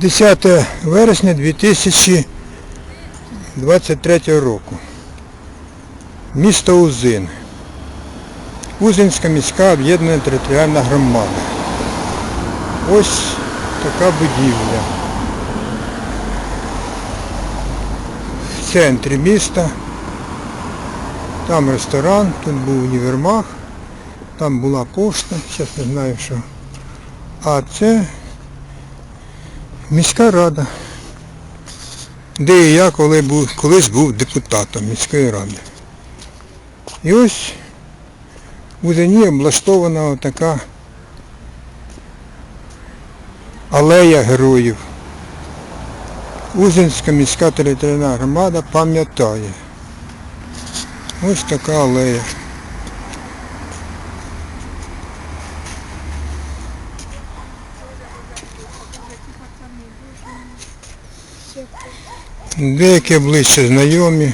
10 вересня 2023 року. Місто Узин. Узинська міська об'єднана територіальна громада. Ось така будівля. В центрі міста. Там ресторан, тут був універмаг, там була пошта, зараз не знаю що. А це міська рада, де я коли був, колись був депутатом міської ради. І ось у Зені облаштована така алея героїв. Узинська міська територіальна громада пам'ятає. Ось така алея. Деякі обличчя знайомі.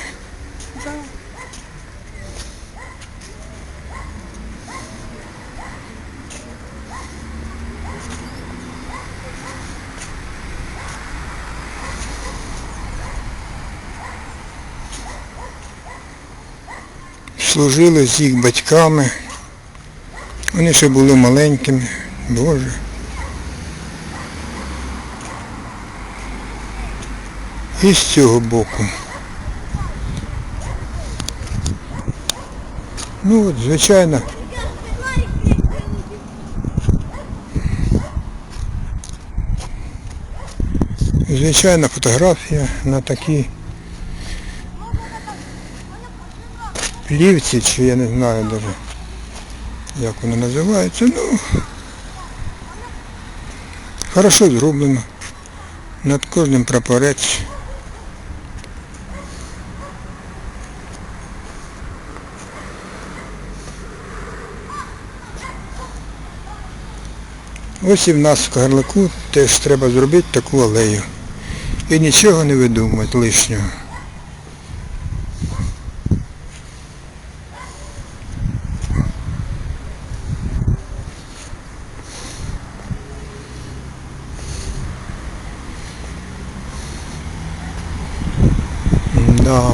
Служили з їх батьками. Вони ще були маленькими. Боже. І з цього боку. Ну от, звичайно. Звичайна фотографія на такій плівці, чи я не знаю навіть, як воно називається. Ну, хорошо зроблено. Над кожним прапорець. Ось і в нас в Кагарлику теж треба зробити таку алею. І нічого не видумувати лишнього. Да.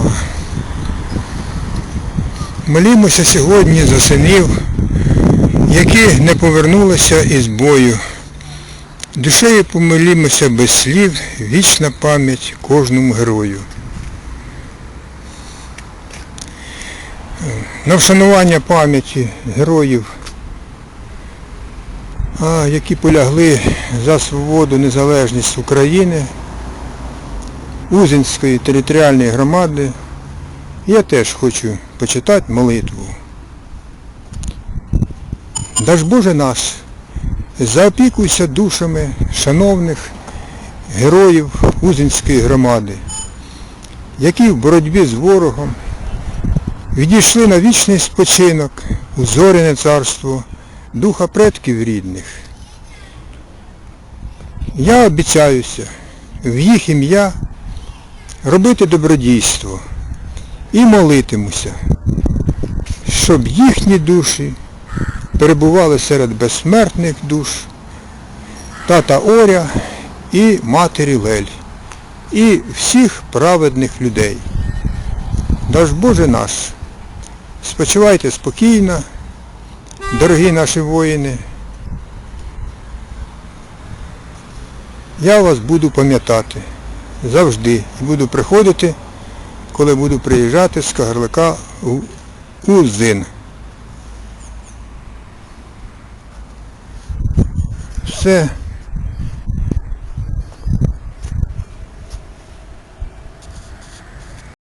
Молімося сьогодні за синів, які не повернулися із бою. Душею помолімося без слів, вічна пам'ять кожному герою. На вшанування пам'яті героїв, які полягли за свободу, незалежність України, Узинської територіальної громади, я теж хочу почитати молитву. Даж Боже наш, заопікуйся душами шановних героїв Узинської громади, які в боротьбі з ворогом відійшли на вічний спочинок у зоряне царство духа предків рідних. Я обіцяюся в їх ім'я робити добродійство і молитимуся, щоб їхні душі перебували серед безсмертних душ тата Оря і матері Лель, і всіх праведних людей. Даж Боже наш, спочивайте спокійно, дорогі наші воїни. Я вас буду пам'ятати завжди. І буду приходити, коли буду приїжджати з Кагарлика у Узин. fé